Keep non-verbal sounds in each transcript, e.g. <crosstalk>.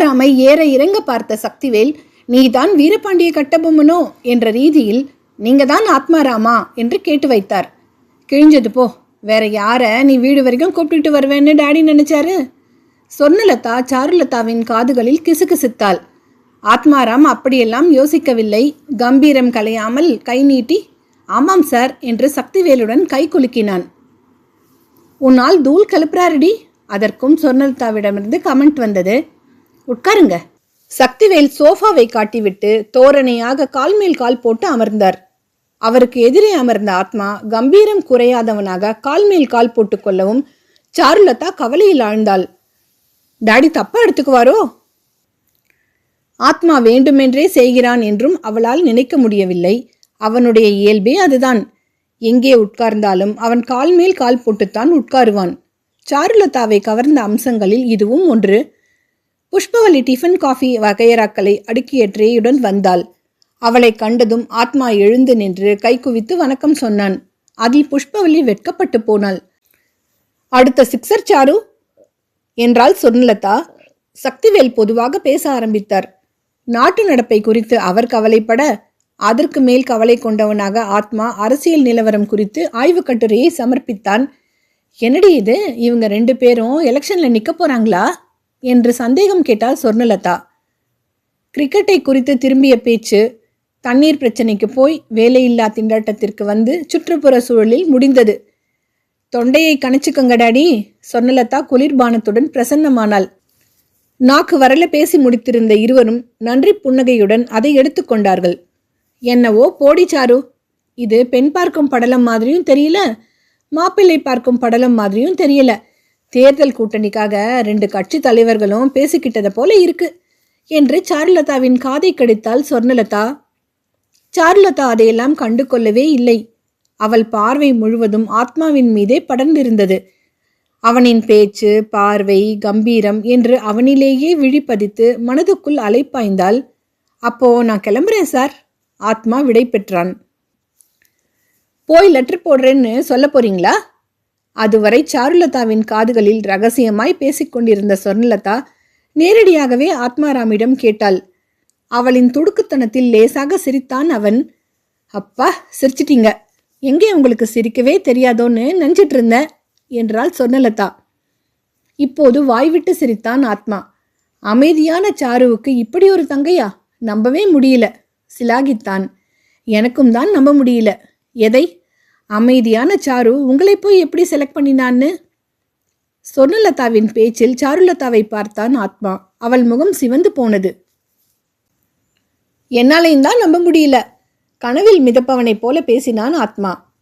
ஆத்மாராமை ஏற இறங்க பார்த்த சக்திவேல் நீதான் வீரபாண்டிய கட்டபொம்மனோ? என்ற ரீதியில் நீங்க தான் ஆத்மாராமா? என்று கேட்டு வைத்தார். கிழிஞ்சது போ வேற யார நீ வீடு வரைக்கும் கூப்பிட்டுட்டு வருவேன்னு டாடி நினைச்சாரு? சொர்ணலதா சாருலதாவின் காதுகளில் கிசுகிசுத்தாள். ஆத்மாராம் அப்படியெல்லாம் யோசிக்கவில்லை. கம்பீரம் கலையாமல் கை நீட்டி ஆமாம் சார் என்று சக்திவேலுடன் கை குலுக்கினான். உன்னால் தூள் கிளப்புறாருடி அதற்கும் சொர்ணலதாவிடமிருந்து கமெண்ட் வந்தது. உட்காருங்க. சக்திவேல் சோஃபாவை காட்டிவிட்டு தோரணையாக கால் மேல் கால் போட்டு அமர்ந்தார். அவருக்கு எதிரே அமர்ந்த ஆத்மா கம்பீரம் குறையாதவனாக கால் மேல் கால் போட்டுக்கொள்ளவும் சாருலதா கவலையில் ஆழ்ந்தாள். டாடி தப்பா எடுத்துக்குவாரோ? ஆத்மா வேண்டுமென்றே செய்கிறான் என்றும் அவளால் நினைக்க முடியவில்லை. அவனுடைய இயல்பே அதுதான். எங்கே உட்கார்ந்தாலும் அவன் கால் மேல் கால் போட்டுத்தான் உட்காருவான். சாருலதாவை கவர்ந்த அம்சங்களில் இதுவும் ஒன்று. புஷ்பவல்லி டிஃபன் காஃபி வகையறாக்களை அடுக்கிய ட்ரேயுடன் வந்தாள். அவளை கண்டதும் ஆத்மா எழுந்து நின்று கைக்குவித்து வணக்கம் சொன்னான். அதில் புஷ்பவல்லி வெட்கப்பட்டு போனாள். அடுத்த சிக்ஸர் சாரு? என்றால் சொர்ணலதா. சக்திவேல் பொதுவாக பேச ஆரம்பித்தார். நாட்டு நடப்பை குறித்து அவர் கவலைப்பட அதற்கு மேல் கவலை கொண்டவனாக ஆத்மா அரசியல் நிலவரம் குறித்து ஆய்வுக் கட்டுரையை சமர்ப்பித்தான். என்னடி இது? இவங்க ரெண்டு பேரும் எலெக்ஷன்ல நிக்க போறாங்களா? என்று சந்தேகம் கேட்டால் சொர்ணலதா. கிரிக்கெட்டை குறித்து திரும்பிய பேச்சு தண்ணீர் பிரச்சனைக்கு போய் வேலையில்லா திண்டாட்டத்திற்கு வந்து சுற்றுப்புற சூழலில் முடிந்தது. தொண்டையை கணிச்சுக்கங்க டாடி சொர்ணலதா குளிர்பானத்துடன் பிரசன்னமானாள். நாக்கு வரல பேசி முடித்திருந்த இருவரும் நன்றி புன்னகையுடன் அதை எடுத்துக்கொண்டார்கள் என்னவோ போடி சாரு இது பெண் பார்க்கும் படலம் மாதிரியும் தெரியல மாப்பிள்ளை பார்க்கும் படலம் மாதிரியும் தெரியல. தேர்தல் கூட்டணிக்காக ரெண்டு கட்சி தலைவர்களும் பேசிக்கிட்டதை போல இருக்கு என்று சாருலதாவின் காதை கடித்தாள் சொர்ணலதா. சாருலதா அதையெல்லாம் கண்டு கொள்ளவே இல்லை. அவள் பார்வை முழுவதும் ஆத்மாவின் மீதே படர்ந்திருந்தது. அவனின் பேச்சு பார்வை கம்பீரம் என்று அவனிலேயே விழிப்பதித்து மனதுக்குள் அலைப்பாய்ந்தால் அப்போ நான் கிளம்புறேன் சார் ஆத்மா விடை பெற்றான். போய் லெட்டர் போடுறேன்னு சொல்ல போறீங்களா? அதுவரை சாருலதாவின் காதுகளில் ரகசியமாய் பேசிக்கொண்டிருந்த சொர்ணலதா நேரடியாகவே ஆத்மாராமிடம் கேட்டாள். அவளின் துடுக்குத்தனத்தில் லேசாக சிரித்தான் அவன். அப்பா சிரிச்சிட்டீங்க. எங்கே உங்களுக்கு சிரிக்கவே தெரியாதோன்னு நினச்சிட்டு இருந்தேன் என்றாள் சொர்ணலதா இப்போது வாய்விட்டு சிரித்தான் ஆத்மா. அமைதியான சாருவுக்கு இப்படி ஒரு தங்கையா? நம்பவே முடியல சிலாகித்தான். எனக்கும் தான் நம்ப முடியல. எதை? அமைதியான சாரு உங்களை போய் எப்படி செலக்ட் பண்ணினான்னு? சொர்ணலதாவின் பேச்சில் சாருலதாவை பார்த்தான் ஆத்மா. அவள் முகம் சிவந்து போனது. என்னாலையும் தான் நம்ப முடியல. கனவில் மிதப்பவனைப் போல பேசினான் ஆத்மா.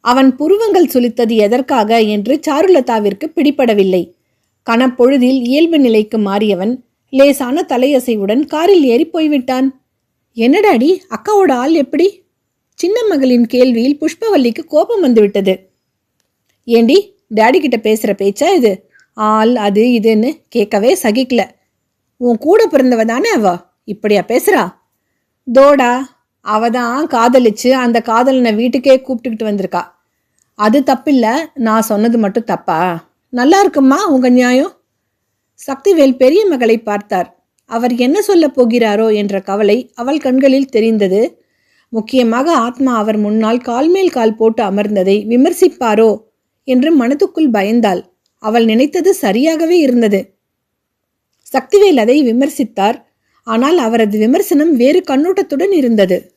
அவன் புருவங்கள் சுளித்தது எதற்காக என்று சாருலதாவிற்கு பிடிபடவில்லை. கனப்பொழுதில் இயல்பு நிலைக்கு மாறியவன் லேசான தலையசைவுடன் காரில் ஏறி போய்விட்டான். என்னடாடி அக்காவோட ஆள் எப்படி? சின்ன மகளின் கேள்வியில் புஷ்பவல்லிக்கு கோபம் வந்துவிட்டது. ஏண்டி டேடி கிட்ட பேசுற பேச்சா இது? ஆள் அது இதுன்னு கேட்கவே சகிக்கல. உன் கூட பிறந்தவ தானே அவ? இப்படியா பேசுறா? தோடா அவ தான் காதலிச்சு அந்த காதலனை வீட்டுக்கே கூப்பிட்டுக்கிட்டு வந்திருக்கா. அது தப்பில்ல நான் சொன்னது மட்டும் தப்பா? நல்லா இருக்குமா உங்க நியாயம்? சக்திவேல் பெரிய மகளை பார்த்தார். அவர் என்ன சொல்லப் போகிறாரோ? என்ற கவலை அவள் கண்களில் தெரிந்தது. முக்கியமாக ஆத்மா அவர் முன்னால் கால் மேல் கால் போட்டு அமர்ந்ததை விமர்சிப்பாரோ? என்று மனதுக்குள் பயந்தாள். அவள் நினைத்தது சரியாகவே இருந்தது. சக்திவேல் அதை விமர்சித்தார். ஆனால் அவரது விமர்சனம் வேறு கண்ணோட்டத்துடன் இருந்தது.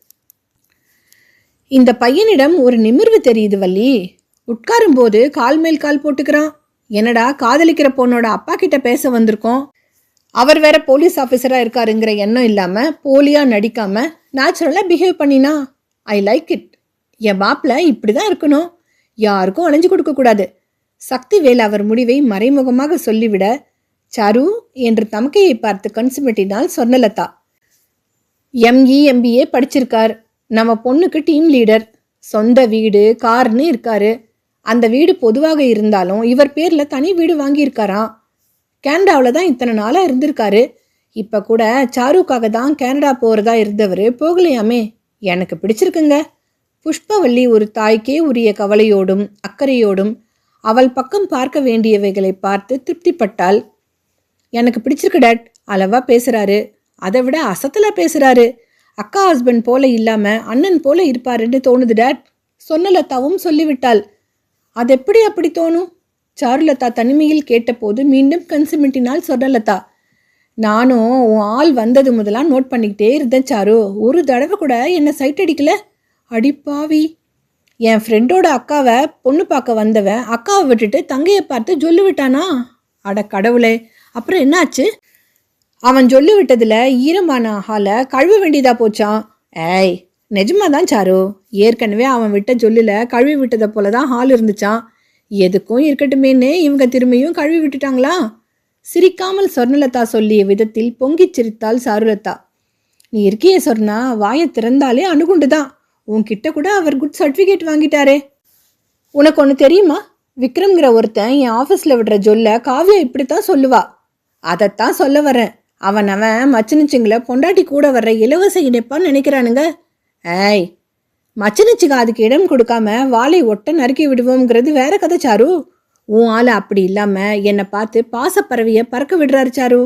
இந்த பையனிடம் ஒரு நிமிர்வு தெரியுது வள்ளி. உட்காரும்போது கால் மேல் கால் போட்டுக்கிறான். என்னடா காதலிக்கிற பொண்ணோட அப்பா கிட்ட பேச வந்திருக்கோம். அவர் வேற போலீஸ் ஆஃபீஸராக இருக்காருங்கிற எண்ணம் இல்லாமல் போலியாக நடிக்காமல் நேச்சுரலாக பிஹேவ் பண்ணினா ஐ லைக் இட் என் மாப்பிள்ள இப்படிதான் இருக்கணும். யாருக்கும் அலைஞ்சு கொடுக்கக்கூடாது சக்திவேல் அவர் முடிவை மறைமுகமாக சொல்லிவிட சரு என்று தமக்கையை பார்த்து கன்சுமெட்டினால் சொன்னலதா எம்இ எம்பிஏ படிச்சிருக்கார். நம்ம பொண்ணுக்கு டீம் லீடர் சொந்த வீடு கார்னு இருக்காரு. அந்த வீடு பொதுவாக இருந்தாலும் இவர் பேரில் தனி வீடு வாங்கியிருக்காராம். கேனடாவில் தான் இத்தனை நாளாக இருந்திருக்காரு. இப்போ கூட சாருக்காக தான் கேனடா போகிறதா இருந்தவர் போகலையாமே? எனக்கு பிடிச்சிருக்குங்க. புஷ்பவல்லி ஒரு தாய்க்கே உரிய கவலையோடும் அக்கறையோடும் அவள் பக்கம் பார்க்க வேண்டியவைகளை பார்த்து திருப்திப்பட்டாள். எனக்கு பிடிச்சிருக்கு டேட் அளவா பேசுகிறாரு அதை விட அசத்தில் பேசுகிறாரு அக்கா ஹஸ்பண்ட் போல இல்லாமல் அண்ணன் போல இருப்பாருன்னு தோணுது டேட். சொன்னலத்தாவும் சொல்லிவிட்டாள். அது எப்படி அப்படி தோணும்? சாருலதா தனிமையில் கேட்டபோது மீண்டும் கன்சிமிட்டினால் சொன்னலதா நானும் உன் ஆள் வந்தது முதலாம் நோட் பண்ணிக்கிட்டே இருந்தேன் சாரு. ஒரு தடவை கூட என்னை சைட் அடிக்கல. அடிப்பாவி என் ஃப்ரெண்டோட அக்காவை பொண்ணு பார்க்க வந்தவன் அக்காவை விட்டுட்டு தங்கையை பார்த்து சொல்லி விட்டானா அட கடவுளே அப்புறம் என்னாச்சு? அவன் சொல்லி விட்டதில் ஈரமான ஹாலை கழுவ வேண்டியதா போச்சான் ஏய் நிஜமா தான் சாரு. ஏற்கனவே அவன் விட்ட சொல்லில் கழுவி விட்டதை போல தான் ஹால் இருந்துச்சான் எதுக்கும் இருக்கட்டுமேன்னு இவங்க திரும்பியும் கழுவி விட்டுட்டாங்களா? சிரிக்காமல் சொர்ணலதா சொல்லிய விதத்தில் பொங்கிச் சிரித்தாள் சாருலதா. நீ இருக்கியே சொர்ணா வாயை திறந்தாலே அணுகுண்டு தான் உன்கிட்ட கூட அவர் குட் சர்டிஃபிகேட் வாங்கிட்டாரே. உனக்கு ஒன்று தெரியுமா? விக்ரம்ங்கிற ஒருத்தன் என் ஆஃபீஸில் விடுற ஜொல்ல காவியா இப்படித்தான் சொல்லுவா. அதைத்தான் சொல்ல வரேன். அவன் அவன் மச்சினிச்சிங்களை பொண்டாட்டி கூட வர்ற இலவச இணைப்பான்னு நினைக்கிறானுங்க. ஏய் மச்சினிச்சிங்க அதுக்கு இடம் கொடுக்காம வாளை ஒட்ட நறுக்கி விடுவோங்கிறது வேற கதை சாரு. உன் ஆள் அப்படி இல்லாமல் என்னை பார்த்து பாசப்பறவையை பறக்க விடுறாரு சாரு.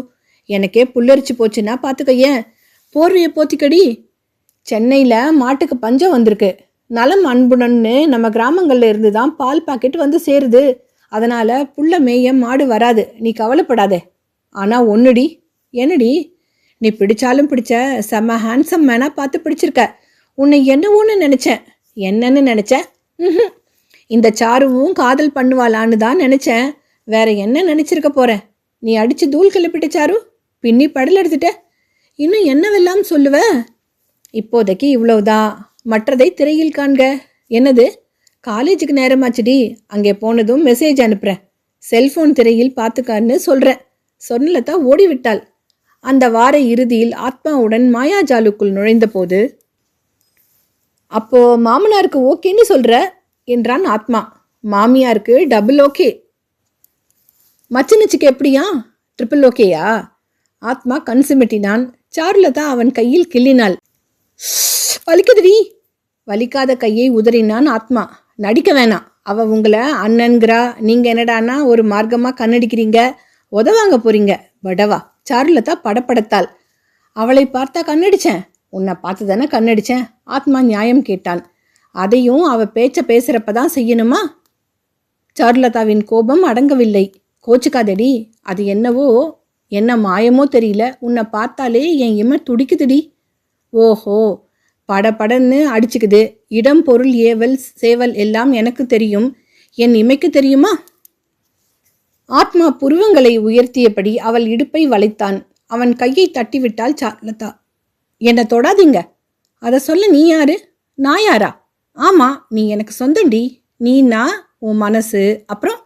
எனக்கே புல்லரிச்சு போச்சுன்னா பார்த்துக்க ஏன் போர்வையை போத்திக்கடி. சென்னையில் மாட்டுக்கு பஞ்சம் வந்திருக்கு. நலம் அன்புடன்னு நம்ம கிராமங்களில் இருந்து தான் பால் பாக்கெட் வந்து சேருது. அதனால் புள்ள மேய மாடு வராது. நீ கவலைப்படாதே. ஆனால் ஒன்றுடி என்னடி? நீ பிடிச்சாலும் பிடிச்ச செம்ம ஹேண்ட்ஸம் மேனாக பார்த்து பிடிச்சிருக்க. உன்னை என்னவோன்னு நினச்சேன். என்னன்னு நினச்சேன்? ம் இந்த சாருவும் காதல் பண்ணுவாளான்னு தான் நினச்சேன். வேற என்ன நினச்சிருக்க போகிறேன் நீ அடித்து தூள் கிளப்பிட்ட சாரு பின்னி படல் எடுத்துட்ட. இன்னும் என்னவெல்லாம் சொல்லுவ? இப்போதைக்கு இவ்வளவுதான். மற்றதை திரையில் காண்க. என்னது? காலேஜுக்கு நேரமாச்சுடி. அங்கே போனதும் மெசேஜ் அனுப்புகிறேன் செல்ஃபோன் திரையில் பார்த்துக்கான்னு சொல்கிறேன் சொன்னலத்தா ஓடிவிட்டாள். அந்த வார இறுதியில் ஆத்மாவுடன் மாயாஜாலுக்குள் நுழைந்தபோது அப்போ மாமனாருக்கு ஓகேன்னு சொல்ற என்றான் ஆத்மா. மாமியாருக்கு டபுள் ஓகே மச்சனுச்சுக்கு எப்படியா? ட்ரிபிள் ஓகேயா ஆத்மா கண் சிமிட்டினான். சாருலதா அவன் கையில் கிள்ளினாள். வலிக்குதுடி. வலிக்காத கையை உதறினான் ஆத்மா. நடிக்க வேணாம். அவ உங்களை அண்ணன்கிறா. நீங்க என்னடான்னா ஒரு மார்க்கமா கண்ணடிக்கிறீங்க. உதவாங்க போறீங்க. வடவா. சாருலதா படப்படத்தாள். அவளை பார்த்தா கண்ணடிச்சேன். உன்னை பார்த்து தானே கண்ணடிச்சேன்? ஆத்மா நியாயம் கேட்டான். அதையும் அவ பேச்ச பேசுறப்ப தான் செய்யணுமா? சாருலதாவின் கோபம் அடங்கவில்லை. கோச்சுக்காதடி அது என்னவோ என்ன மாயமோ தெரியல. உன்னை பார்த்தாலே என் இம துடிக்குதுடி. ஓஹோ படபடன்னு அடிச்சுக்குது. இடம் பொருள் ஏவல் சேவல் எல்லாம் எனக்கு தெரியும். என் இமைக்கு தெரியுமா? ஆத்மா புருவங்களை உயர்த்தியபடி அவள் இடுப்பை வளைத்தான். அவன் கையை தட்டிவிட்டாள் சாருலதா. என்னை தொடாதீங்க. அதை சொல்ல நீ யாரு? நான் யாரா? ஆமாம் நீ எனக்கு சொந்தண்டி. நீனா உன் மனசு. அப்புறம்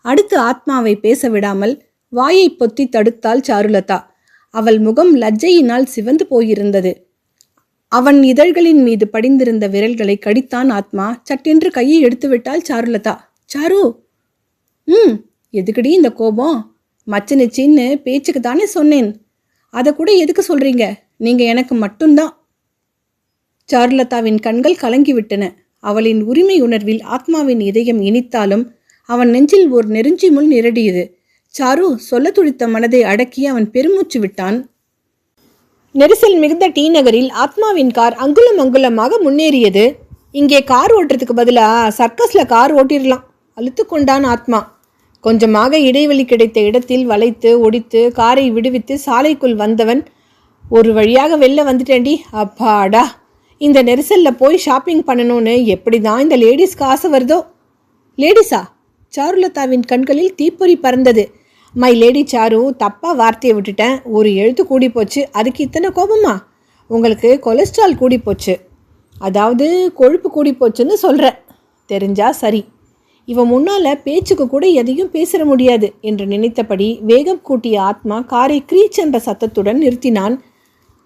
அடுத்து ஆத்மாவை பேச விடாமல் வாயை பொத்தி தடுத்தாள் சாருலதா. அவள் முகம் லஜ்ஜையினால் சிவந்து போயிருந்தது. அவன் இதழ்களின் மீது படிந்திருந்த விரல்களை கடித்தான் ஆத்மா. சட்டென்று கையை எடுத்து விட்டாள் சாருலதா. சாரு! ம் எதுக்குடி இந்த கோபம்? மச்சனிச்சின்னு பேச்சுக்கு தானே சொன்னேன். அதை கூட எதுக்கு சொல்றீங்க? நீங்கள் எனக்கு மட்டும்தான். சாருலதாவின் கண்கள் கலங்கிவிட்டன. அவளின் உரிமை உணர்வில் ஆத்மாவின் இதயம் இனித்தாலும் அவன் நெஞ்சில் ஒரு நெருஞ்சி முள் நிரடியது. சாரு சொல்ல துடித்த மனதை அடக்கி அவன் பெருமூச்சு விட்டான். நெரிசல் மிகுந்த டி நகரில் ஆத்மாவின் கார் அங்குலம் அங்குலமாக முன்னேறியது. இங்கே கார் ஓட்டுறதுக்கு பதிலாக சர்க்கஸில் கார் ஓட்டிடலாம். அழுத்து கொண்டான் ஆத்மா. கொஞ்சமாக இடைவெளி கிடைத்த இடத்தில் வளைத்து ஒடித்து காரை விடுவித்து சாலைக்குள் வந்தவன் ஒரு வழியாக வெளில வந்துட்டேன்டி. அப்பாடா. இந்த நெரிசலில் போய் ஷாப்பிங் பண்ணணும்னு எப்படி தான் இந்த லேடிஸ்க்கு ஆசை வருதோ? லேடிஸா சாருலதாவின் கண்களில் தீப்பொறி பறந்தது. மை லேடி சாரு தப்பாக வார்த்தையை விட்டுட்டேன். ஒரு எழுத்து கூடி போச்சு. அதுக்கு இத்தனை கோபமா? உங்களுக்கு கொலஸ்ட்ரால் கூடி போச்சு. அதாவது கொழுப்பு கூடி போச்சுன்னு சொல்கிறேன் தெரிஞ்சா சரி. இவன் முன்னால் பேச்சுக்கு கூட எதையும் பேசிட முடியாது என்று நினைத்தபடி வேகம் கூட்டிய ஆத்மா காரை க்ரீச் என்ற சத்தத்துடன் நிறுத்தினான்.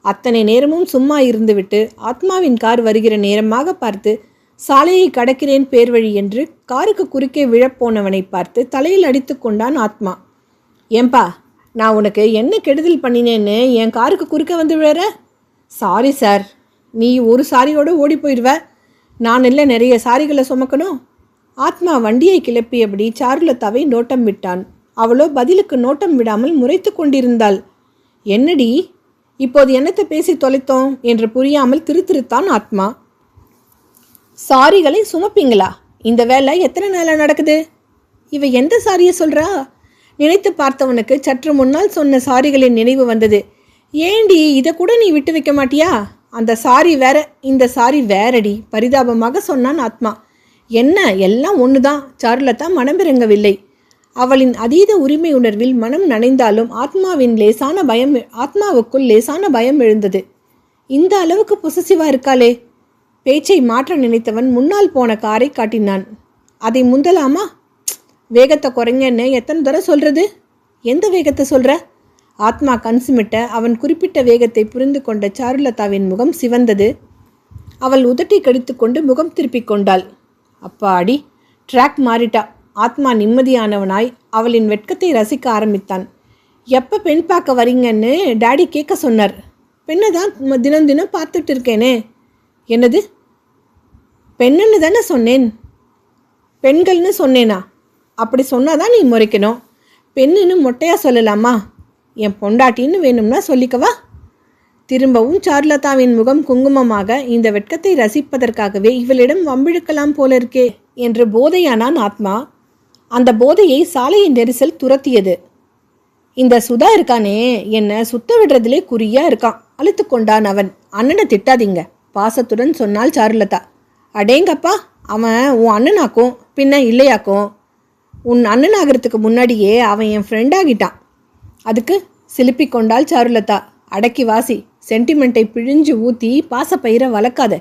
அத்தனை நேரமும் சும்மா இருந்துவிட்டு ஆத்மாவின் கார் வருகிற நேரமாக பார்த்து சாலையை கடக்கிறேன் பேர்வழி என்று காருக்கு குறுக்கே விழப்போனவனை பார்த்து தலையில் அடித்து கொண்டான் ஆத்மா. ஏம்பா நான் உனக்கு என்ன கெடுதல் பண்ணினேன்னு என் காருக்கு குறுக்க வந்து விழற? சாரி சார் நீ ஒரு சாரியோடு ஓடி போயிடுவ. நான் இல்லை நிறைய சாரிகளை சுமக்கணும். ஆத்மா வண்டியை கிளப்பியபடி சாருலதாவை நோட்டம் விட்டான். அவளோ பதிலுக்கு நோட்டம் விடாமல் முறைத்து கொண்டிருந்தாள். என்னடி இப்போது என்னத்தை பேசி தொலைத்தோம் என்று புரியாமல் திருத்திருத்தான் ஆத்மா. சாரிகளை சுமப்பீங்களா? இந்த வேலை எத்தனை நாளாக நடக்குது? இவ எந்த சாரியை சொல்றா? நினைத்து பார்த்தவனுக்கு சற்று முன்னால் சொன்ன சாரிகளின் நினைவு வந்தது. ஏண்டி இதை கூட நீ விட்டு வைக்க மாட்டியா? அந்த சாரி வேற இந்த சாரி வேறடி பரிதாபமாக சொன்னான் ஆத்மா. என்ன எல்லாம் ஒன்று தான் சாருலதா மனமிறங்கவில்லை அவளின் அதீத உரிமை உணர்வில் மனம் நனைந்தாலும் ஆத்மாவின் லேசான பயம் ஆத்மாவுக்குள் லேசான பயம் எழுந்தது. இந்த அளவுக்கு பொசசிவா இருக்காளே. பேச்சை மாற்ற நினைத்தவன் முன்னால் போன காரை காட்டினான். அதை முந்தலாமா? வேகத்தை குறைங்கன்னு எத்தனை தடவை சொல்றது? எந்த வேகத்தை சொல்ற? ஆத்மா கண் சிமிட்ட அவன் குறிப்பிட்ட வேகத்தை புரிந்து கொண்ட சாருலதாவின் முகம் சிவந்தது. அவள் உதட்டி கடித்துக்கொண்டு முகம் திருப்பிக் கொண்டாள். அப்பா அடி ட்ராக் மாறிட்டா. ஆத்மா நிம்மதியானவனாய் அவளின் வெட்கத்தை ரசிக்க ஆரம்பித்தான். எப்போ பெண் பார்க்க வரீங்கன்னு டாடி கேட்க சொன்னார். பெண்ணை தான் தினம் தினம் பார்த்துட்டு இருக்கேனே. என்னது? பெண்ணுன்னு தானே சொன்னேன். பெண்கள்னு சொன்னேனா? அப்படி சொன்னாதான் நீ முறைக்கணும். பெண்ணுன்னு மொட்டையாக சொல்லலாமா? என் பொண்டாட்டின்னு வேணும்னா சொல்லிக்கவா? திரும்பவும் சார்லதாவின் முகம் குங்குமமாக இந்த வெட்கத்தை ரசிப்பதற்காகவே இவளிடம் வம்பிழுக்கலாம் போல இருக்கே என்று போதையானான் ஆத்மா. அந்த போதையை சாலையின் நெரிசல் துரத்தியது. இந்த சுதா இருக்கானே என்ன சுத்த விடுறதிலே குறியா இருக்கான் அழுத்து கொண்டான் அவன். அண்ணனை திட்டாதீங்க பாசத்துடன் சொன்னாள் சாருலதா. அடேங்கப்பா அவன் உன் அண்ணனாக்கும் பின்ன இல்லையாக்கும். உன் அண்ணன் ஆகிறதுக்கு முன்னாடியே அவன் என் ஃப்ரெண்ட் ஆகிட்டான். அதுக்கு சிலுப்பி கொண்டாள் சாருலதா. அடக்கி வாசி சென்டிமெண்ட்டை பிழிஞ்சு ஊற்றி பாசப்பயிரை வளர்க்காத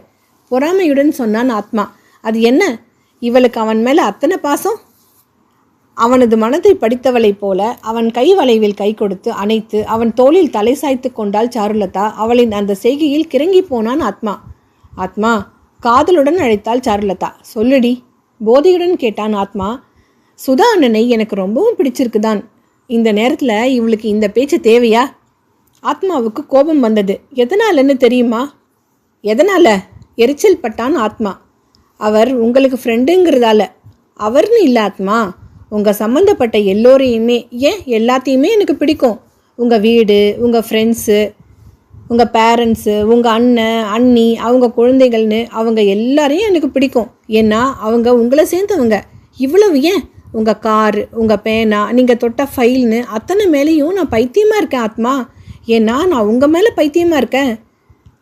பொறாமையுடன் சொன்னான் ஆத்மா. அது என்ன? இவளுக்கு அவன் மேலே அத்தனை பாசம்? அவனது மனதை படித்தவளைப் போல அவன் கை வளைவில் கை கொடுத்து அணைத்து அவன் தோளில் தலை சாய்த்து கொண்டாள் சாருலதா அவளின் அந்த செய்கையில் கிறங்கி போனான் ஆத்மா. ஆத்மா காதலுடன் அழைத்தாள் சாருலதா. சொல்லுடி போதையுடன் கேட்டான் ஆத்மா. சுதா அண்ணனை எனக்கு ரொம்பவும் பிடிச்சிருக்குதான். இந்த நேரத்தில் இவளுக்கு இந்த பேச்சு தேவையா? ஆத்மாவுக்கு கோபம் வந்தது. எதனாலன்னு தெரியுமா? எதனால? எரிச்சல் பட்டான் ஆத்மா. அவர் உங்களுக்கு ஃப்ரெண்டுங்கிறதால அவர்னு இல்லை ஆத்மா. உங்கள் சம்மந்தப்பட்ட எல்லோரையுமே ஏன் எல்லாத்தையுமே எனக்கு பிடிக்கும். உங்கள் வீடு உங்கள் ஃப்ரெண்ட்ஸு உங்கள் பேரண்ட்ஸு உங்கள் அண்ணன் அண்ணி அவங்க குழந்தைகள்னு அவங்க எல்லாரையும் எனக்கு பிடிக்கும். ஏன்னா அவங்க உங்களை சேர்ந்தவங்க. இவ்வளவு ஏன்? உங்கள் கார் உங்கள் பேனா நீங்கள் தொட்ட ஃபைல்னு அத்தனை மேலேயும் நான் பைத்தியமாக இருக்கேன் ஆத்மா. ஏன்னா நான் உங்கள் மேலே பைத்தியமாக இருக்கேன்.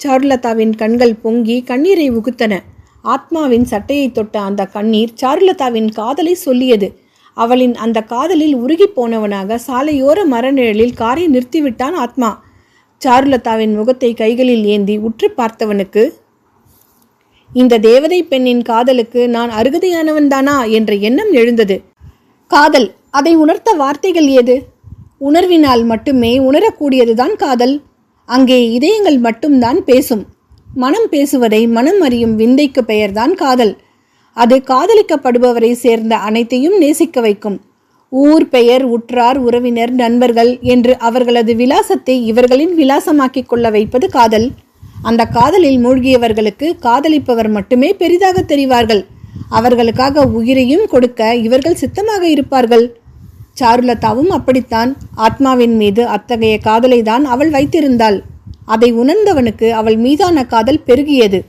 சாருலதாவின் கண்கள் பொங்கி கண்ணீரை உகுத்தன. ஆத்மாவின் சட்டையை தொட்ட அந்த கண்ணீர் சாருலதாவின் காதலை சொல்லியது. அவளின் அந்த காதலில் உருகிப் போனவனாக சாலையோர மரநிழலில் காரை நிறுத்திவிட்டான் ஆத்மா. சாருலதாவின் முகத்தை கைகளில் ஏந்தி உற்று பார்த்தவனுக்கு இந்த தேவதை பெண்ணின் காதலுக்கு நான் அருகதையானவன்தானா? என்ற எண்ணம் எழுந்தது. காதல் அதை உணர்த்த வார்த்தைகள் ஏது? உணர்வினால் மட்டுமே உணரக்கூடியதுதான் காதல். அங்கே இதயங்கள் மட்டும்தான் பேசும். மனம் பேசுவதை மனம் அறியும் விந்தைக்கு பெயர்தான் காதல். அது காதலிக்கப்படுபவரை சேர்ந்த அனைத்தையும் நேசிக்க வைக்கும். ஊர் பெயர் உற்றார் உறவினர் நண்பர்கள் என்று அவர்களது விலாசத்தை இவர்களின் விலாசமாக்கிக் கொள்ள வைப்பது காதல். அந்த காதலில் மூழ்கியவர்களுக்கு காதலிப்பவர் மட்டுமே பெரிதாக தெரிவார்கள். அவர்களுக்காக உயிரையும் கொடுக்க இவர்கள் சித்தமாக இருப்பார்கள். சாருலதாவும் அப்படித்தான். ஆத்மாவின் மீது அத்தகைய காதலை தான் அவள் வைத்திருந்தாள். அதை உணர்ந்தவனுக்கு அவள் மீதான காதல் பெருகியது.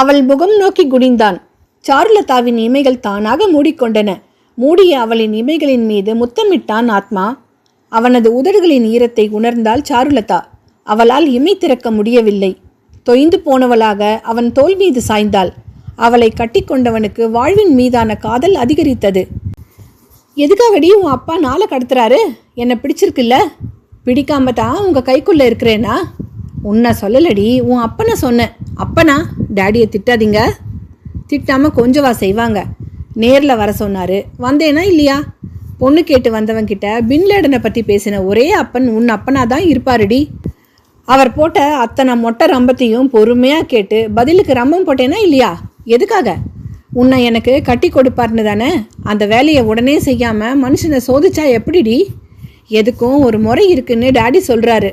அவள் முகம் நோக்கி குனிந்தான். சாருலதாவின் இமைகள் தானாக மூடிக்கொண்டன. மூடிய அவளின் இமைகளின் மீது முத்தமிட்டான் ஆத்மா. அவனது உதடுகளின் ஈரத்தை உணர்ந்தாள் சாருலதா. அவளால் இமை திறக்க முடியவில்லை. தொய்ந்து போனவளாக அவன் தோல் மீது சாய்ந்தாள். அவளை கட்டிக்கொண்டவனுக்கு வாழ்வின் மீதான காதல் அதிகரித்தது. எதுக்காகடி உன் அப்பா நாளை கடத்துறாரு? என்னை பிடிச்சிருக்குல்ல? பிடிக்காம தான் உங்கள் கைக்குள்ளே இருக்கிறேனா? உன்னை சொல்லலடி உன் அப்பனை சொன்னேன். அப்பனா டேடியை திட்டாதீங்க. திட்டாமல் கொஞ்சவா செய்வாங்க. நேரில் வர சொன்னார். வந்தேனா இல்லையா? பொண்ணு கேட்டு வந்தவங்கிட்ட பின்லேடனை பற்றி பேசின ஒரே அப்பன் உன் அப்பனா தான் இருப்பாருடி. அவர் போட்ட அத்தனை மொட்டை ரம்பத்தையும் பொறுமையாக கேட்டு பதிலுக்கு ரம்பம் போட்டேனா இல்லையா? எதுக்காக? உன்னை எனக்கு கட்டி கொடுப்பார்னு தானே? அந்த வேலையை உடனே செய்யாமல் மனுஷனை சோதிச்சா எப்படிடி? எதுக்கும் ஒரு முறை இருக்குன்னு டாடி சொல்கிறாரு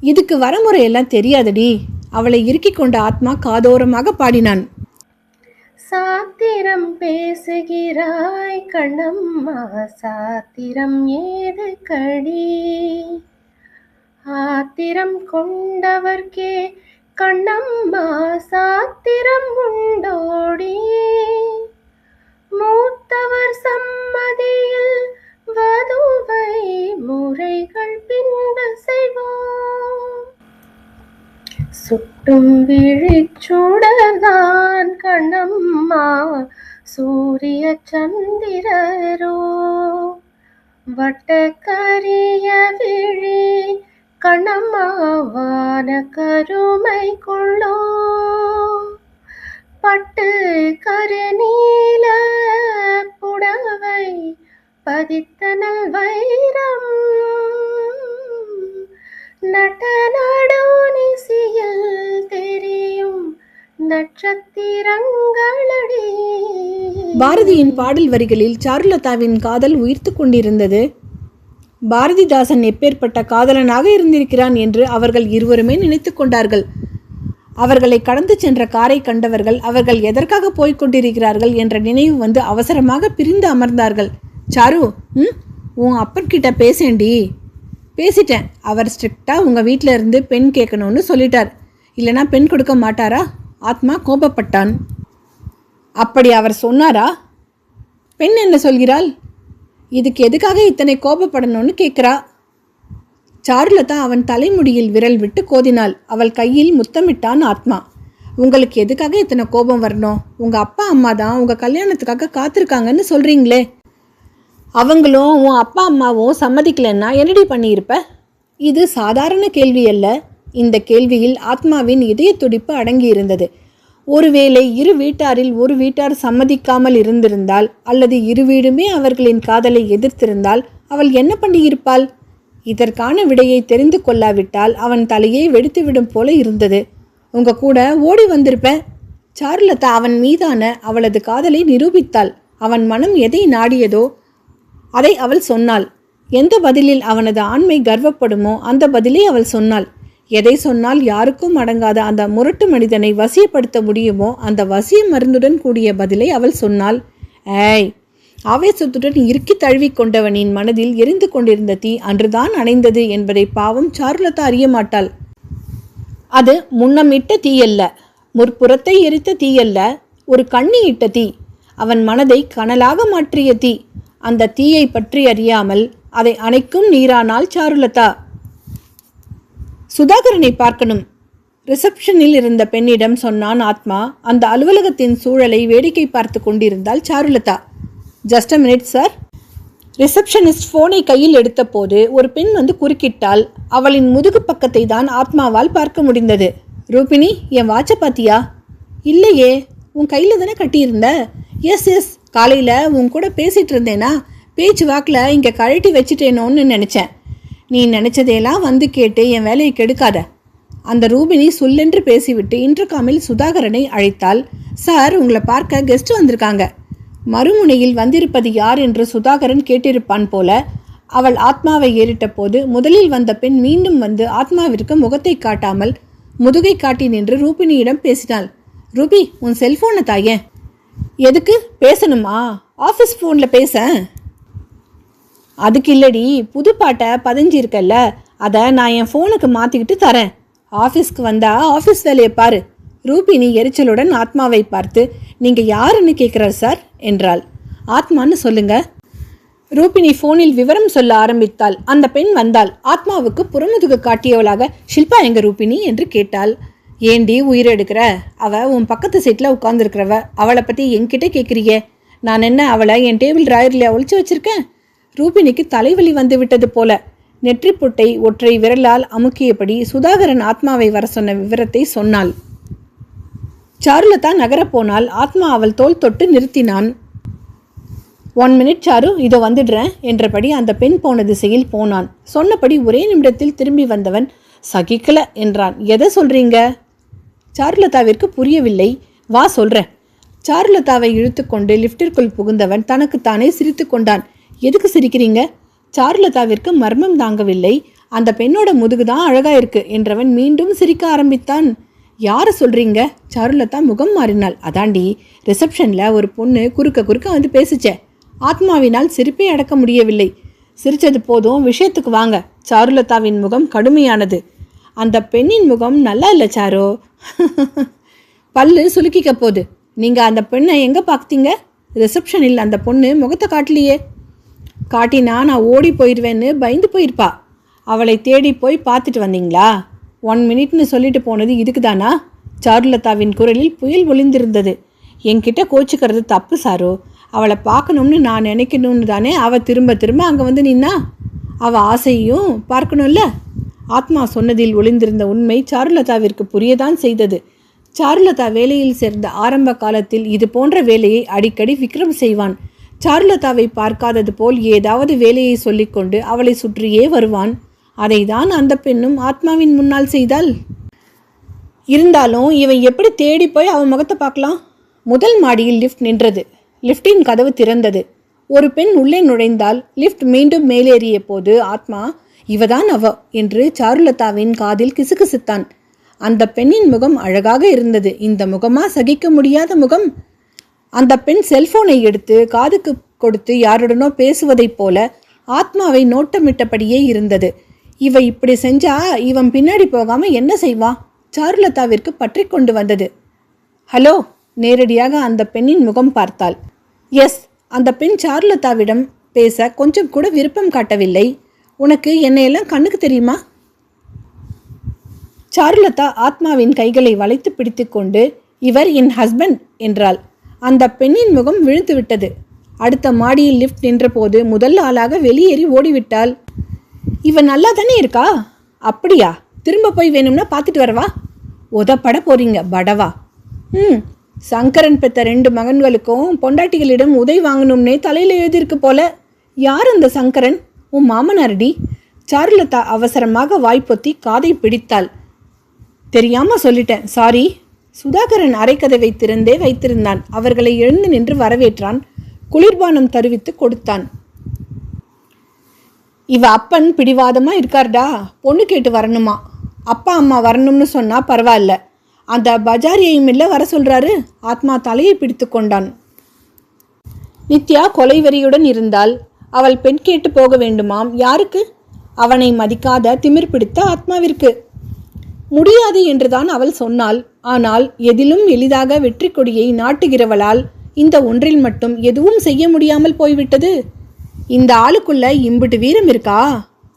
இதுக்கு வரமுறையெல்லாம் தெரியாதடி. அவளை இறுக்கிக் கொண்ட ஆத்மா காதோரமாக பாடினான். சாத்திரம் பேசுகிறாய் கண்ணம்மா சாத்திரம் ஏது கடி? ஆத்திரம் கொண்டவர்க்கே கண்ணம்மா சாத்திரம் உண்டோடி? மூத்தவர் சம்மதியில் வதுவை முறைகள் பின்பு செய்வோம். சுட்டும் விழிச்சுடர்தான் கண்ணம்மா சூரிய சந்திரரோ. வட்டக்கரிய விழி கணமாவான கருமை கொள்ளோ. பட்டு கருநீல புடவை பதித்தனல் வைரம். நடனடோனிசியில் தெரியும் நட்சத்திரங்களடி. பாரதியின் பாடல் வரிகளில் சாருலதாவின் காதல் உயிர்த்து கொண்டிருந்தது. பாரதிதாசன் எப்பேற்பட்ட காதலனாக இருந்திருக்கிறான் என்று அவர்கள் இருவருமே நினைத்து கொண்டார்கள். அவர்களை கடந்து சென்ற காரை கண்டவர்கள் அவர்கள் எதற்காக போய்க் கொண்டிருக்கிறார்கள் என்ற நினைவு வந்து அவசரமாக பிரிந்து அமர்ந்தார்கள். சாரு ம்? உன் அப்பன்கிட்ட பேசேண்டி பேசிட்டேன். அவர் ஸ்ட்ரிக்டாக உங்கள் வீட்டில் இருந்து பெண் கேட்கணும்னு சொல்லிட்டார். இல்லைனா பெண் கொடுக்க மாட்டாரா? ஆத்மா கோபப்பட்டான். அப்படி அவர் சொன்னாரா? பெண் என்ன சொல்கிறாள்? இதுக்கு எதுக்காக இத்தனை கோபப்படணும்னு கேட்குறா. சாருலதா அவன் தலைமுடியில் விரல் விட்டு கோதினாள். அவள் கையில் முத்தமிட்டான் ஆத்மா. உங்களுக்கு எதுக்காக இத்தனை கோபம் வரணும்? உங்கள் அப்பா அம்மா தான் உங்கள் கல்யாணத்துக்காக காத்திருக்காங்கன்னு சொல்கிறீங்களே அவங்களும் உன் அப்பா அம்மாவும் சம்மதிக்கலைன்னா என்னடி பண்ணியிருப்ப? இது சாதாரண கேள்வி அல்ல. இந்த கேள்வியில் ஆத்மாவின் இதய துடிப்பு அடங்கியிருந்தது ஒருவேளை இரு வீட்டாரில் ஒரு வீட்டார் சம்மதிக்காமல் இருந்திருந்தால் அல்லது இரு வீடுமே அவர்களின் காதலை எதிர்த்திருந்தால் அவள் என்ன பண்ணியிருப்பாள்? இதற்கான விடையை தெரிந்து கொள்ளாவிட்டால் அவன் தலையை வெடித்துவிடும் போல இருந்தது. உங்க கூட ஓடி வந்திருப்பேன் சாருலதா அவன் மீதான அவளது காதலை நிரூபித்தாள். அவன் மனம் எதை நாடியதோ அதை அவள் சொன்னாள். எந்த பதிலில் அவனது ஆண்மை கர்வப்படுமோ அந்த பதிலை அவள் சொன்னாள். எதை சொன்னால் யாருக்கும் அடங்காத அந்த முரட்டு மனிதனை வசியப்படுத்த முடியுமோ அந்த வசிய மருந்துடன் கூடிய பதிலை அவள் சொன்னாள். ஏய் ஆவேசத்துடன் இறுக்கி தழுவிக் கொண்டவனின் மனதில் எரிந்து கொண்டிருந்த தீ அன்றுதான் அணைந்தது என்பதை பாவம் சாருலதா அறிய மாட்டாள். அது முன்னமிட்ட தீயல்ல முற்புறத்தை எரித்த தீயல்ல ஒரு கண்ணி இட்ட தீ. அவன் மனதை கனலாக மாற்றிய தீ. அந்த தீயை பற்றி அறியாமல் அதை அணைக்கும் நீரானால் சாருலதா. சுதாகரனை பார்க்கணும். ரிசப்ஷனில் இருந்த பெண்ணிடம் சொன்னான் ஆத்மா அந்த அலுவலகத்தின் சூழலை வேடிக்கை பார்த்து கொண்டிருந்தால் Charulata. Just a minute sir receptionist ஃபோனை கையில் எடுத்தபோது ஒரு பெண் வந்து குறுக்கிட்டால் அவளின் முதுகு பக்கத்தை தான் ஆத்மாவால் பார்க்க முடிந்தது. ரூபினி என் வாட்சை பாத்தியா? இல்லையே உன் கையில் தானே கட்டியிருந்த? எஸ் எஸ் காலையில் உன் கூட பேசிகிட்டு இருந்தேனா பேச்சு வாக்கில் இங்கே கழட்டி வச்சுட்டேனோன்னு நினச்சேன். நீ நினச்சதையெல்லாம் வந்து கேட்டு என் வேலையை கெடுக்காத. அந்த ரூபினி சொல்லென்று பேசிவிட்டு இன்டர்காமில் சுதாகரனை அழைத்தால் சார் உங்களை பார்க்க கெஸ்ட் வந்திருக்காங்க. மறுமுனையில் வந்திருப்பது யார் என்று சுதாகரன் கேட்டிருப்பான் போல அவள் ஆத்மாவை ஏறிட்ட போது முதலில் வந்த பெண் மீண்டும் வந்து ஆத்மாவிற்கு முகத்தை காட்டாமல் முதுகை காட்டி நின்று ரூபினியிடம் பேசினாள். ரூபி உன் செல்போனை தாயேன் எதுக்கு? பேசணுமா? ஆஃபீஸ் ஃபோனில் பேச அதுக்கு இல்லடி புது பாட்டை பதிஞ்சிருக்கல்ல அதை நான் என் ஃபோனுக்கு மாற்றிக்கிட்டு தரேன். ஆஃபீஸ்க்கு வந்தால் ஆஃபீஸ் வேலையை பாரு. ரூபினி எரிச்சலுடன் ஆத்மாவை பார்த்து நீங்கள் யாருன்னு கேட்குறார் சார்? என்றாள். ஆத்மான்னு சொல்லுங்க. ரூபினி ஃபோனில் விவரம் சொல்ல ஆரம்பித்தாள். அந்த பெண் வந்தாள். ஆத்மாவுக்கு புறமுதுகு காட்டியவளாக ஷில்பா எங்க ரூபினி என்று கேட்டாள். ஏண்டி உயிர் எடுக்கிற? அவ உன் பக்கத்து சீட்டில் உட்காந்துருக்கிறவ அவளை பற்றி என்கிட்ட கேட்குறியே நான் என்ன அவளை என் டேபிள் டிராயரில் ஒழிச்சு வச்சுருக்கேன்? ரூபினிக்கு தலைவலி வந்து விட்டது போல. நெற்றிப்புட்டை ஒற்றை விரலால் அமுக்கியபடி சுதாகரன் ஆத்மாவை வர சொன்ன விவரத்தை சொன்னாள். சாருலதா நகரப் போனால் ஆத்மா அவள் தோல் தொட்டு நிறுத்தினான். ஒன் மினிட் சாரு இதோ வந்துடுறேன் என்றபடி அந்த பெண் போன திசையில் போனான். சொன்னபடி ஒரே நிமிடத்தில் திரும்பி வந்தவன் சகிக்கல என்றான். எதை சொல்றீங்க? சாருலதாவிற்கு புரியவில்லை. வா சொல்கிறேன் சாருலதாவை இழுத்துக்கொண்டு லிஃப்டிற்குள் புகுந்தவன் தனக்குத்தானே சிரித்து கொண்டான். எதுக்கு சிரிக்கிறீங்க? சாருலதாவிற்கு மர்மம் தாங்கவில்லை. அந்த பெண்ணோட முதுகு தான் அழகா இருக்கு என்றவன் மீண்டும் சிரிக்க ஆரம்பித்தான். யாரை சொல்கிறீங்க சாருலதா முகம் மாறினாள். அதாண்டி ரிசப்ஷனில் ஒரு பொண்ணு குறுக்க குறுக்க வந்து பேசிச்சே. ஆத்மாவினால் சிரிப்பை அடக்க முடியவில்லை. சிரித்தது போதும் விஷயத்துக்கு வாங்க. சாருலதாவின் முகம் கடுமையானது. அந்த பெண்ணின் முகம் நல்லா இல்லை சாரு? <laughs> பல்லு சுலுக்கிக்க போகுது. நீங்கள் அந்த பெண்ணை எங்கே பார்த்தீங்க ரிசப்ஷனில் அந்த பொண்ணு முகத்தை காட்டலையே. காட்டினா நான் ஓடி போயிடுவேன்னு பயந்து போயிருப்பா. அவளை தேடி போய் பார்த்துட்டு வந்தீங்களா? ஒன் மினிட்னு சொல்லிட்டு போனது இதுக்கு தானா சாருலதாவின் குரலில் புயல் ஒளிந்திருந்தது. என்கிட்ட கோச்சிக்கிறது தப்பு சாரு. அவளை பார்க்கணும்னு நான் நினைக்கணும்னு தானே அவள் திரும்ப திரும்ப அங்கே வந்து நின்னா? அவள் ஆசையும் பார்க்கணும்ல? ஆத்மா சொன்னதில் ஒளிந்திருந்த உண்மை சாருலதாவிற்கு புரியதான் செய்தது. சாருலதா வேலையில் சேர்ந்த ஆரம்ப காலத்தில் இது போன்ற வேலையை அடிக்கடி விக்ரம் செய்வான். சாருலதாவை பார்க்காதது போல் ஏதாவது வேலையை சொல்லிக்கொண்டு அவளை சுற்றியே வருவான். அதைதான் அந்த பெண்ணும் ஆத்மாவின் முன்னால் செய்தாள். இருந்தாலும் இவன் எப்படி தேடி போய் அவன் முகத்தை பார்க்கலாம்? முதல் மாடியில் லிஃப்ட் நின்றது. லிஃப்டின் கதவு திறந்தது. ஒரு பெண் உள்ளே நுழைந்தால் லிஃப்ட் மீண்டும் மேலேறிய போது ஆத்மா இவதான் அவ என்று சாருலதாவின் காதில் கிசுகிசுத்தான். அந்த பெண்ணின் முகம் அழகாக இருந்தது. இந்த முகமா சகிக்க முடியாத முகம்? அந்த பெண் செல்போனை எடுத்து காதுக்கு கொடுத்து யாருடனோ பேசுவதைப் போல ஆத்மாவை நோட்டமிட்டபடியே இருந்தது. இவ இப்படி செஞ்சா இவன் பின்னாடி போகாம என்ன செய்வா? சாருலதாவிற்கு பற்றி கொண்டு வந்தது. ஹலோ நேரடியாக அந்த பெண்ணின் முகம் பார்த்தாள். எஸ் அந்த பெண் சாருலதாவிடம் பேச கொஞ்சம் கூட விருப்பம் காட்டவில்லை. உனக்கு என்னையெல்லாம் கண்ணுக்கு தெரியுமா? சாருலதா ஆத்மாவின் கைகளை வளைத்து பிடித்துக்கொண்டு இவர் என் ஹஸ்பண்ட் என்றாள். அந்த பெண்ணின் முகம் விழுந்து விட்டது அடுத்த மாடியில் லிஃப்ட் நின்றபோது முதல் ஆளாக வெளியேறி ஓடிவிட்டாள். இவன் நல்லா தானே இருக்கா? அப்படியா. திரும்ப போய் வேணும்னா பார்த்துட்டு வரவா? உதப்பட போறீங்க படவா. ம். சங்கரன் பெத்த ரெண்டு மகன்களுக்கும் பொண்டாட்டிகளிடம் உதவி வாங்கணும்னே தலையில் எழுதியிருக்கு போல. யார் அந்த சங்கரன்? உன் மாமனாரடி. சாருலதா அவசரமாக வாய்ப்பொத்தி காதை பிடித்தாள். தெரியாம சொல்லிட்டேன் சாரி. சுதாகரன் அரைக்கதவை திறந்தே வைத்திருந்தான். அவர்களை எழுந்து நின்று வரவேற்றான். குளிர்பானம் தருவித்து கொடுத்தான். இவ அப்பன் பிடிவாதமா இருக்கார்டா? பொண்ணு கேட்டு வரணுமா? அப்பா அம்மா வரணும்னு சொன்னா பரவாயில்ல. அந்த பஜாரியையும் இல்லை வர சொல்றாரு? ஆத்மா தலையை பிடித்து கொண்டான். நித்யா கொலைவெறியுடன் இருந்தால் அவள் பெண் கேட்டு போக வேண்டுமாம். யாருக்கு? அவனை மதிக்காத திமிர் பிடித்த ஆத்மாவிற்கு. முடியாது என்றுதான் அவள் சொன்னாள். ஆனால் எதிலும் எளிதாக வெற்றி கொடியை நாட்டுகிறவளால் இந்த ஒன்றில் மட்டும் எதுவும் செய்ய முடியாமல் போய்விட்டது. இந்த ஆளுக்குள்ள இம்புட்டு வீரம் இருக்கா?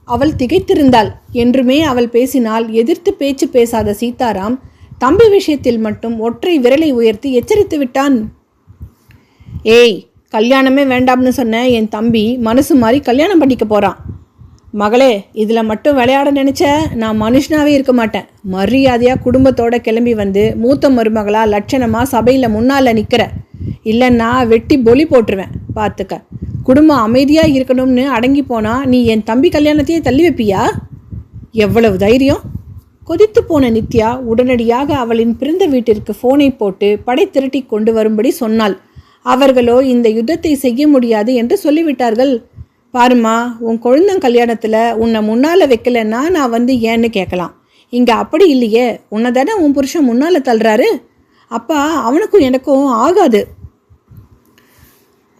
அவள் திகைத்திருந்தாள். என்றுமே அவள் பேசினால் எதிர்த்து பேச்சு பேசாத சீதாராம் தம்பி விஷயத்தில் மட்டும் ஒற்றை விரலை உயர்த்தி எச்சரித்து விட்டான். ஏய் கல்யாணமே வேண்டாம்னு சொன்ன என் தம்பி மனசு மாதிரி கல்யாணம் பண்ணிக்க போகிறான் மகளே இதில் மட்டும் விளையாட நினச்ச நான் மனுஷனாகவே இருக்க மாட்டேன். மரியாதையாக குடும்பத்தோட கிளம்பி வந்து மூத்த மருமகளாக லட்சணமாக சபையில் முன்னால் நிற்கிற இல்லைன்னா வெட்டி பொலி போட்டுருவேன். பார்த்துக்க குடும்பம் அமைதியாக இருக்கணும்னு அடங்கி போனால் நீ என் தம்பி கல்யாணத்தையே தள்ளி வைப்பியா? எவ்வளவு தைரியம்? கொதித்து போன நித்யா உடனடியாக அவளின் பிறந்த வீட்டிற்கு ஃபோனை போட்டு படை திரட்டி கொண்டு வரும்படி சொன்னாள். அவர்களோ இந்த யுத்தத்தை செய்ய முடியாது என்று சொல்லிவிட்டார்கள். பாருமா உன் குழந்தன் கல்யாணத்தில் உன்னை முன்னால் வைக்கலன்னா நான் வந்து ஏன்னு கேட்கலாம். இங்கே அப்படி இல்லையே உன்னை தானே உன் புருஷன் முன்னால் தள்ளுறாரு? அப்பா அவனுக்கும் எனக்கும் ஆகாது.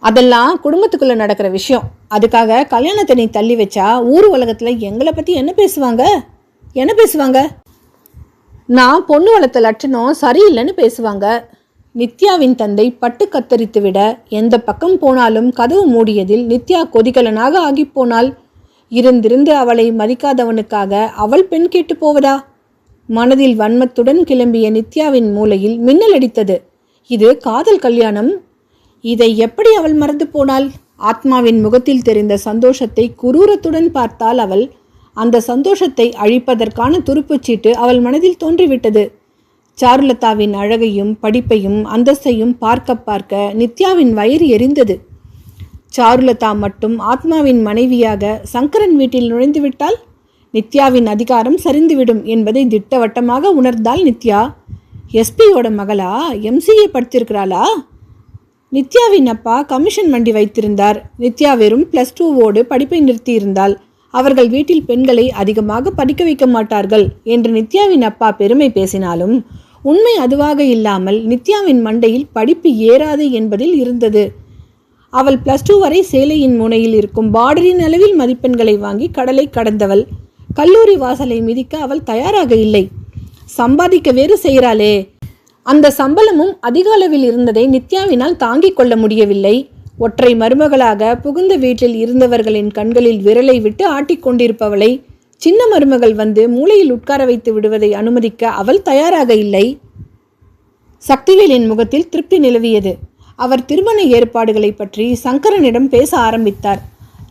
அதெல்லாம் குடும்பத்துக்குள்ளே நடக்கிற விஷயம். அதுக்காக கல்யாணத்தை நீ தள்ளி வச்சா ஊர் உலகத்தில் எங்களை பற்றி என்ன பேசுவாங்க? என்ன பேசுவாங்க? நான் பொண்ணு வளர்த்த லட்சணம் சரியில்லைன்னு பேசுவாங்க. நித்யாவின் தந்தை பட்டு கத்தரித்துவிட எந்த பக்கம் போனாலும் கதவு மூடியதில் நித்யா கொதிகலனாக ஆகிப் போனாள் இருந்திருந்து அவளை மதிக்காதவனுக்காக அவள் பெண் கேட்டு போவதா? மனதில் வன்மத்துடன் கிளம்பிய நித்யாவின் மூலையில் மின்னல் அடித்தது. இது காதல் கல்யாணம்? இதை எப்படி அவள் மறந்து போனாள்? ஆத்மாவின் முகத்தில் தெரிந்த சந்தோஷத்தை குரூரத்துடன் பார்த்தால் அவள் அந்த சந்தோஷத்தை அழிப்பதற்கான துருப்புச்சீட்டு அவள் மனதில் தோன்றிவிட்டது. சாருலதாவின் அழகையும் படிப்பையும் அந்தஸ்தையும் பார்க்க பார்க்க நித்யாவின் வயிறு எரிந்தது. சாருலதா மட்டும் ஆத்மாவின் மனைவியாக சங்கரன் வீட்டில் நுழைந்துவிட்டால்? நித்யாவின் அதிகாரம் சரிந்துவிடும் என்பதை திட்டவட்டமாக உணர்ந்தால் நித்யா. எஸ்பியோட மகளா? எம்சிஏ படித்திருக்கிறாளா? நித்யாவின் அப்பா கமிஷன் வண்டி வைத்திருந்தார். நித்யா வெறும் ப்ளஸ் டூவோடு படிப்பை நிறுத்தியிருந்தால் அவர்கள் வீட்டில் பெண்களை அதிகமாக படிக்க வைக்க மாட்டார்கள் என்று நித்யாவின் அப்பா பெருமை பேசினாலும் உண்மை அதுவாக இல்லாமல் நித்யாவின் மண்டையில் படிப்பு ஏறாது என்பதில் இருந்தது. அவள் பிளஸ் டூ வரை சேலையின் முனையில் இருக்கும் பார்டரின் அளவில் மதிப்பெண்களை வாங்கி கடலை கடந்தவள். கல்லூரி வாசலை மிதிக்க அவள் தயாராக இல்லை. சம்பாதிக்க வேறு செய்கிறாளே. அந்த சம்பளமும் அதிக அளவில் இருந்ததை நித்யாவினால் தாங்கிக் கொள்ள முடியவில்லை. ஒற்றை மருமகளாக புகுந்த வீட்டில் இருந்தவர்களின் கண்களில் விரலை விட்டு ஆட்டிக்கொண்டிருப்பவளை சின்ன மருமகள் வந்து மூளையில் உட்கார வைத்து விடுவதை அனுமதிக்க அவள் தயாராக இல்லை. சக்திவேலின் முகத்தில் திருப்தி நிலவியது. அவர் திருமண ஏற்பாடுகளை பற்றி சங்கரனிடம் பேச ஆரம்பித்தார்.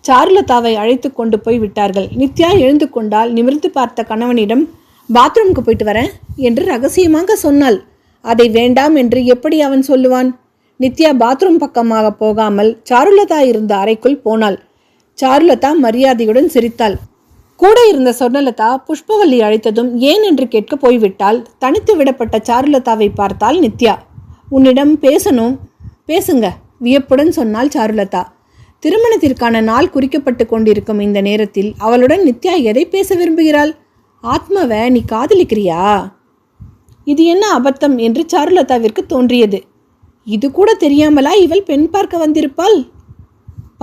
சாருலதாவை அழைத்து கொண்டு போய் விட்டார்கள். நித்யா எழுந்து கொண்டால் நிமிர்ந்து பார்த்த கணவனிடம் பாத்ரூம்க்கு போயிட்டு வரேன் என்று ரகசியமாக சொன்னாள். அதை வேண்டாம் என்று எப்படி அவன் சொல்லுவான்? நித்யா பாத்ரூம் பக்கமாக போகாமல் சாருலதா இருந்த அறைக்குள் போனாள். சாருலதா மரியாதையுடன் சிரித்தாள். கூட இருந்த சொர்ணலதா புஷ்பவல்லி அழைத்ததும் ஏன் என்று கேட்க போய்விட்டால் தனித்து விடப்பட்ட சாருலதாவை பார்த்தால் நித்யா. உன்னிடம் பேசணும். பேசுங்க வியப்புடன் சொன்னாள் சாருலதா. திருமணத்திற்கான நாள் குறிக்கப்பட்டு கொண்டிருக்கும் இந்த நேரத்தில் அவளுடன் நித்யா எதை பேச விரும்புகிறாள்? ஆத்மாவை நீ காதலிக்கிறியா? இது என்ன அபத்தம்? என்று சாருலதாவிற்கு தோன்றியது. இது கூட தெரியாமலா இவள் பெண் பார்க்க வந்திருப்பாள்?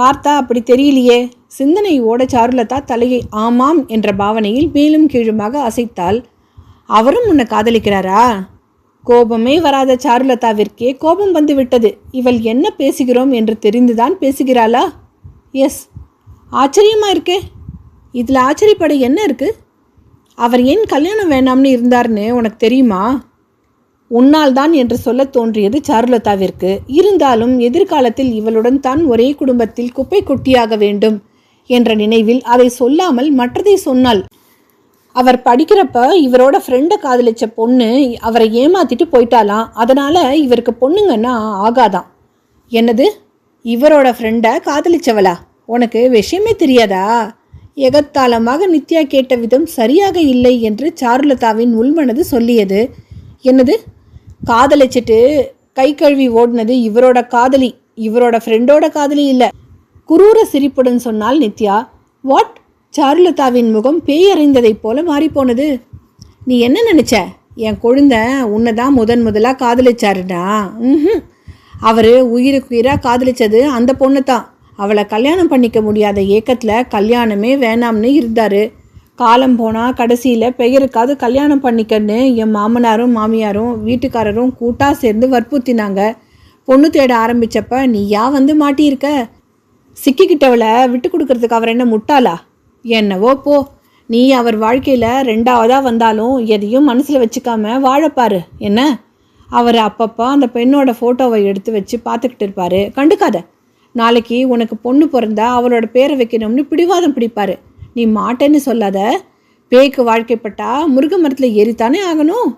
பார்த்தா அப்படி தெரியலையே? சிந்தனை ஓட சாருலதா தலையை ஆமாம் என்ற பாவனையில் மேலும் கீழுமாக அசைத்தால் அவரும் உன்னை காதலிக்கிறாரா? கோபமே வராத சாருலதாவிற்கே கோபம் வந்து விட்டது. இவள் என்ன பேசுகிறோம் என்று தெரிந்துதான் பேசுகிறாளா? எஸ். ஆச்சரியமா இருக்கே. இதில் ஆச்சரியப்பட என்ன இருக்கு? அவர் ஏன் கல்யாணம் வேணாம்னு இருந்தார்னு உனக்கு தெரியுமா? உன்னால் தான் என்று சொல்லத் தோன்றியது சாருலதாவிற்கு. இருந்தாலும் எதிர்காலத்தில் இவளுடன் தான் ஒரே குடும்பத்தில் குப்பை கொட்டியாக வேண்டும் என்ற நினைவில் அதை சொல்லாமல் மற்றதை சொன்னாள் அவர் படிக்கிறப்ப இவரோட ஃப்ரெண்டை காதலிச்ச பொண்ணு அவரை ஏமாத்திட்டு போயிட்டாலாம் அதனால இவருக்கு பொண்ணுங்கன்னா ஆகாதாம் என்னது? இவரோட ஃப்ரெண்டை காதலிச்சவளா? உனக்கு விஷயமே தெரியாதா? எகத்தாளமாக நித்யா கேட்ட விதம் சரியாக இல்லை என்று சாருலதாவின் உள்மனது சொல்லியது. என்னது? காதலிச்சிட்டு கை கழுவி ஓடினது இவரோட காதலி இவரோட ஃப்ரெண்டோட காதலி இல்லை. குரூர சிரிப்புடன் சொன்னால் நித்யா வாட் சாருலதாவின் முகம் பேயறிந்ததைப் போல மாறிப்போனது. நீ என்ன நினைச்ச? என் கொழுந்த உன்னை தான் முதன் முதலாக காதலிச்சாருடா. ம் அவர் உயிருக்கு உயிராக காதலிச்சது அந்த பொண்ணு தான் அவளை கல்யாணம் பண்ணிக்க முடியாத ஏக்கத்தில் கல்யாணமே வேணாம்னு இருந்தார். காலம் போனால் கடைசியில் பெயருக்காவது கல்யாணம் பண்ணிக்கன்னு என் மாமனாரும் மாமியாரும் வீட்டுக்காரரும் கூட்டாக சேர்ந்து வற்புறுத்தினாங்க. பொண்ணு தேட ஆரம்பித்தப்ப நீ யா வந்து மாட்டியிருக்க? சிக்கிக்கிட்டவளை விட்டு கொடுக்கறதுக்கு அவர் என்ன முட்டாளா? என்னவோ போ. நீ அவர் வாழ்க்கையில் ரெண்டாவதாக வந்தாலும் எதையும் மனசில் வச்சுக்காம வாழப்பாரு என்ன? அவர் அப்பப்போ அந்த பெண்ணோட ஃபோட்டோவை எடுத்து வச்சு பார்த்துக்கிட்டு இருப்பாரு. கண்டுக்காத. நாளைக்கு உனக்கு பொண்ணு பிறந்தா அவளோட பேரை வைக்கணும்னு பிடிவாதம் பிடிப்பாரு. நீ மாட்டேன்னு சொல்லாத. பேய்க்கு வாழ்க்கைப்பட்டா முருக மரத்தில் ஏறித்தானே ஆகணும்?